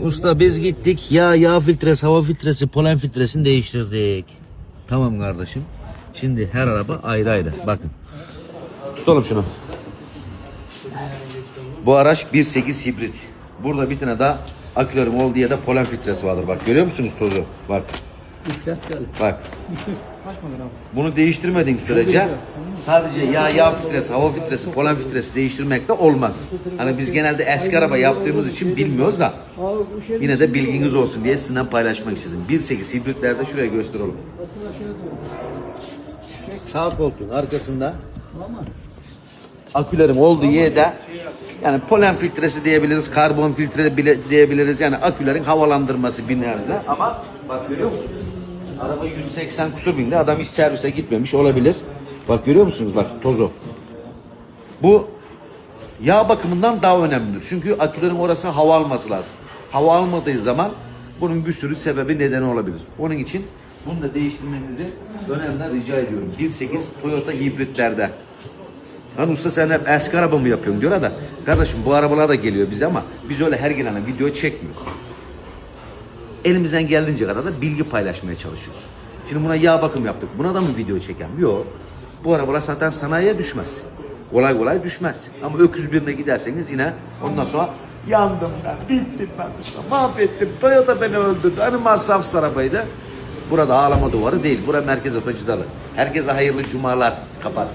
Usta biz gittik yağ, yağ filtresi, hava filtresi, polen filtresini değiştirdik. Tamam kardeşim. Şimdi her araba ayrı ayrı. Bakın. Tutalım şunu. Bu araç 1.8 hibrit. Burada bir tane daha akülerim olduğu yerde polen filtresi vardır. Bak görüyor musunuz tozu? Bak. Bak. Bunu değiştirmediğin sürece sadece yağ, yağ filtresi, hava filtresi, polen filtresi değiştirmekle olmaz. Hani biz genelde eski araba yaptığımız için bilmiyoruz da yine de bilginiz olsun diye sizinle paylaşmak istedim. 1.8 hibritlerde şuraya gösterelim. Sağ koltuğun arkasında akülerin olduğu yerde yani polen filtresi diyebiliriz, karbon filtre bile diyebiliriz. Yani akülerin havalandırması bir nebze. Ama bak görüyor musunuz? Araba 180 kusur binde adam hiç servise gitmemiş olabilir. Bak görüyor musunuz bak tozu. Bu yağ bakımından daha önemlidir. Çünkü akülerin orası hava alması lazım. Hava almadığı zaman bunun bir sürü sebebi nedeni olabilir. Onun için bunu da değiştirmenizi önemli rica ediyorum. 1.8 Toyota hibritlerde. Lan usta sen hep eski araba mı yapıyorsun diyorlar da kardeşim bu arabalar da geliyor bize ama biz öyle her gelene video çekmiyoruz. Elimizden geldiğince kadar da bilgi paylaşmaya çalışıyoruz. Şimdi buna yağ bakım yaptık. Buna da mı video çeken? Yok. Bu arabalar zaten sanayiye düşmez. Kolay kolay düşmez. Ama öküz birine giderseniz yine ondan sonra yandım ben, bittim ben işte, mahvettim. Toyota beni öldürdü. Hani masrafsız arabaydı. Burada ağlama duvarı değil. Bura merkez otocudalı. Herkese hayırlı cumalar. Kapat.